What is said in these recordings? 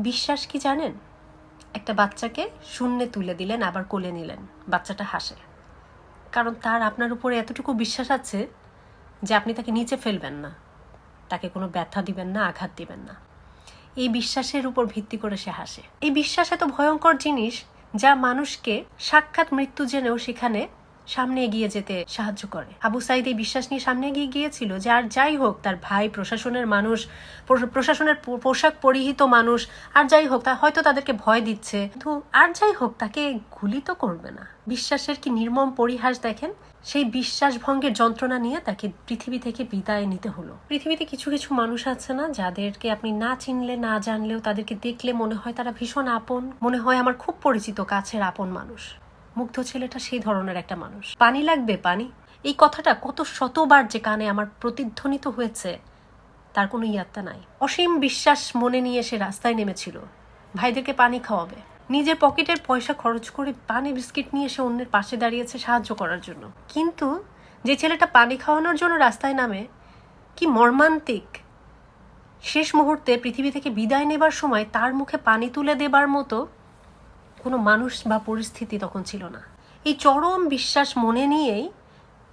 বিশ্বাস কি জানেন? একটা বাচ্চাকে শূন্যে তুলে দিলেন, আবার কোলে নিলেন। বাচ্চাটা হাসে। কারণ তার আপনার উপরে এতটুকু বিশ্বাস আছে যে আপনি তাকে নিচে ফেলবেন না। তাকে কোনো ব্যথা দিবেন না, আঘাত দিবেন না। এই বিশ্বাসের উপর ভিত্তি করে সে হাসে। এই বিশ্বাস এত ভয়ঙ্কর জিনিস যা মানুষকে সাক্ষাৎ মৃত্যু জেনেও সেখানে সামনে এগিয়ে যেতে সাহায্য করে। আবু সাইদ এই বিশ্বাস নিয়ে সামনে এগিয়ে গিয়েছিল যে আর যাই হোক, তার ভাই প্রশাসনের মানুষ প্রশাসনের পোশাক পরিহিত মানুষ, আর যাই হোক, তা হয়তো তাদেরকে ভয় দিচ্ছে। কিন্তু আর যাই হোক, তাকে গুলি তো করবে না। বিশ্বাসের কি নির্মম পরিহাস দেখেন? সেই বিশ্বাস ভঙ্গের যন্ত্রণা নিয়ে তাকে পৃথিবী থেকে বিদায় নিতে হলো। পৃথিবীতে কিছু কিছু মানুষ আছে না, যাদেরকে আপনি না চিনলে, না জানলেও তাদেরকে দেখলে মনে হয় তারা ভীষণ আপন, মনে হয় আমার খুব পরিচিত কাছের আপন মানুষ। মুগ্ধ ছেলেটা সেই ধরনের একটা মানুষ। পানি লাগবে, পানি। এই কথাটা কত শতবার যে কানে আমার প্রতিধ্বনিত হয়েছে, তার কোনো ইয়াত্তা নাই। অসীম বিশ্বাস মনে নিয়ে সে রাস্তায় নেমেছিল। ভাইদেরকে পানি খাওয়াবে। নিজের পকেটের পয়সা খরচ করে পানি বিস্কিট নিয়ে সে অন্যের পাশে দাঁড়িয়েছে সাহায্য করার জন্য। কিন্তু যে ছেলেটা পানি খাওয়ানোর জন্য রাস্তায় নামে, কি মর্মান্তিক। শেষ মুহূর্তে পৃথিবী থেকে বিদায় নেবার সময় তার মুখে পানি তুলে দেবার মতো কোনো মানুষ বা পরিস্থিতি তখন ছিল না। এই চরম বিশ্বাস মনে নিয়েই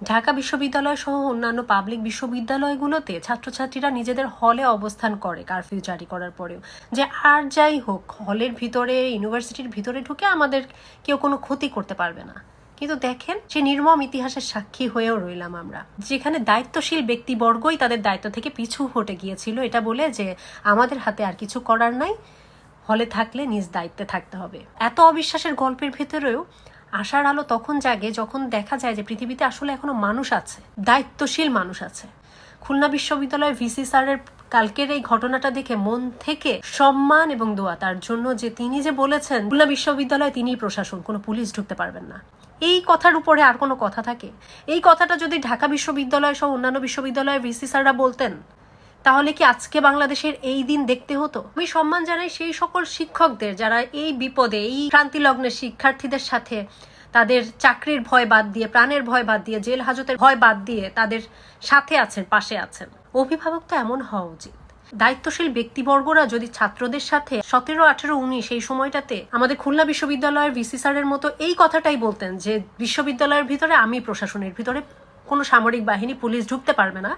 ঢাকা বিশ্ববিদ্যালয় সহ অন্যান্য পাবলিক বিশ্ববিদ্যালয়গুলোতে ছাত্রছাত্রীরা নিজেদের হলে অবস্থান করে কারফিউ জারি করার পরেও। যে আর যাই হোক, হলের ভিতরে, ইউনিভার্সিটির ভিতরে ঢুকে আমাদের কেউ কোনো ক্ষতি করতে পারবে না। কিন্তু দেখেন, সে নির্মম ইতিহাসের সাক্ষী হয়েও রইলাম আমরা। যেখানে দায়িত্বশীল ব্যক্তিবর্গই তাদের দায়িত্ব থেকে পিছু হটে গিয়েছিল, এটা বলে যে আমাদের হাতে আর কিছু করার নাই। হলে থাকলে নিজ দায়িত্বে থাকতে হবে। এত অবিশ্বাসের গল্পের ভেতরেও আশার আলো তখন জাগে যখন দেখা যায় যে পৃথিবীতে আসলে এখনও মানুষ আছে, দায়িত্বশীল মানুষ আছে। খুলনা বিশ্ববিদ্যালয়ের ভিসি স্যারের কালকের এই ঘটনাটা দেখে মন থেকে সম্মান এবং দোয়া, তার জন্য যে তিনি যে বলেছেন, খুলনা বিশ্ববিদ্যালয়ে তিনিই প্রশাসন, কোনো পুলিশ ঢুকতে পারবেন না। এই কথার উপরে আর কোনো কথা থাকে? এই কথাটা যদি ঢাকা বিশ্ববিদ্যালয় সহ অন্যান্য বিশ্ববিদ্যালয়ের ভিসি স্যাররা বলতেন তাহলে কি আজকে বাংলাদেশের এই দিন দেখতে হতো? আমি সম্মান জানাই সেই সকল শিক্ষকদের যারা এই বিপদে, এই ক্রান্তি লগ্নের শিক্ষার্থীদের সাথে তাদের চাকরির ভয় বাদ দিয়ে, প্রাণের ভয় বাদ দিয়ে, জেল হাজতের ভয় বাদ দিয়ে তাদের সাথে আছেন, পাশে আছেন। অভিভাবক তো এমন হওয়া উচিত। দায়িত্বশীল ব্যক্তিবর্গরা যদি ছাত্রদের সাথে সতেরো, আঠেরো, উনিশ এই সময়টাতে আমাদের খুলনা বিশ্ববিদ্যালয়ের ভিসি স্যারের মতো এই কথাটাই বলতেন যে, বিশ্ববিদ্যালয়ের ভিতরে আমি প্রশাসনের ভিতরে কোনো সামরিক বাহিনী, পুলিশ ঢুকতে পারবে না।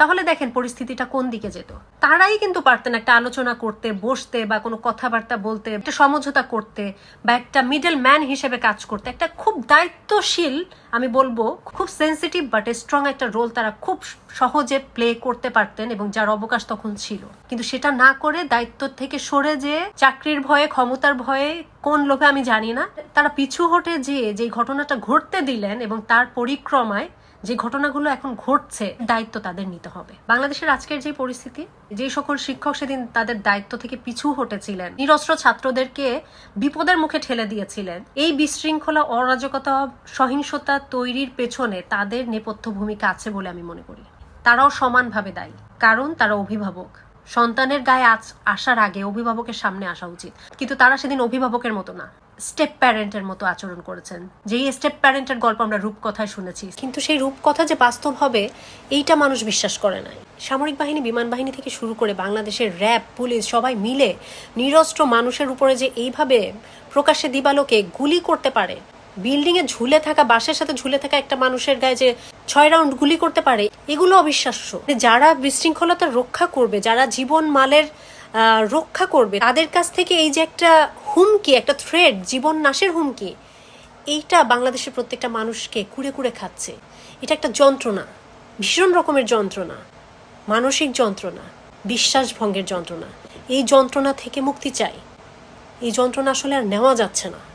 তাহলে দেখেন পরিস্থিতিটা কোন দিকে যেত। তারাই কিন্তু পারতেন একটা আলোচনা করতে, বসতে বা কোনো কথাবার্তা বলতে, একটা সমঝোতা করতে বা একটা মিডল ম্যান হিসেবে কাজ করতে। একটা খুব দায়িত্বশীল, আমি বলব, খুব সেন্সিটিভ বাট স্ট্রং একটা রোল তারা খুব সহজে প্লে করতে পারতেন এবং যার অবকাশ তখন ছিল। কিন্তু সেটা না করে দায়িত্ব থেকে সরে যে চাকরির ভয়ে, ক্ষমতার ভয়ে কোন লোভে আমি জানি না। তারা পিছু হটে যে যে ঘটনাটা ঘটতে দিলেন এবং তার পরিক্রমায় যে ঘটনাগুলো এখন ঘটছে, দায়িত্ব তাদের নিতে হবে। বাংলাদেশের আজকের যে পরিস্থিতি, যে সকল শিক্ষক সেদিন তাদের দায়িত্ব থেকে পিছু হটেছিলেন। নিরস্ত্র ছাত্রদেরকে বিপদের মুখে ঠেলে দিয়েছিলেন। এই বিশৃঙ্খলা, অরাজকতা, সহিংসতা তৈরির পেছনে তাদের নেপথ্য ভূমিকা আছে বলে আমি মনে করি। তারাও সমানভাবে দায়ী, কারণ তারা অভিভাবক। সন্তানের গায়ে আজ আসার আগে অভিভাবকের সামনে আসা উচিত, কিন্তু তারা সেদিন অভিভাবকের মতো না। স্টেপ প্যারেন্টের মতো আচরণ করেছেন। যেই স্টেপ প্যারেন্টের গল্প আমরা রূপকথায় শুনেছি। কিন্তু সেই রূপকথা যে বাস্তব হবে, এইটা মানুষ বিশ্বাস করে নাই। সামরিক বাহিনী, বিমান বাহিনী থেকে শুরু করে বাংলাদেশের র্যাব, পুলিশ সবাই মিলে নিরস্ত্র মানুষের উপরে যে এইভাবে প্রকাশ্যে দিবালোকে গুলি করতে পারে বিল্ডিং এ ঝুলে থাকা বাসের সাথে ঝুলে থাকা একটা মানুষের গায়ে যে ছয় রাউন্ড গুলি করতে পারে, এগুলো অবিশ্বাস্য। যারা বিশৃঙ্খলতা রক্ষা করবে, যারা জীবন মালের রক্ষা করবে। তাদের কাছ থেকে এই যে একটা হুমকি, একটা থ্রেড জীবন নাশের হুমকি, এইটা বাংলাদেশের প্রত্যেকটা মানুষকে কুড়ে কুড়ে খাচ্ছে। এটা একটা যন্ত্রণা, ভীষণ রকমের যন্ত্রণা, মানসিক যন্ত্রণা, বিশ্বাস ভঙ্গের যন্ত্রণা। এই যন্ত্রণা থেকে মুক্তি চাই। এই যন্ত্রণা আসলে আর নেওয়া যাচ্ছে না।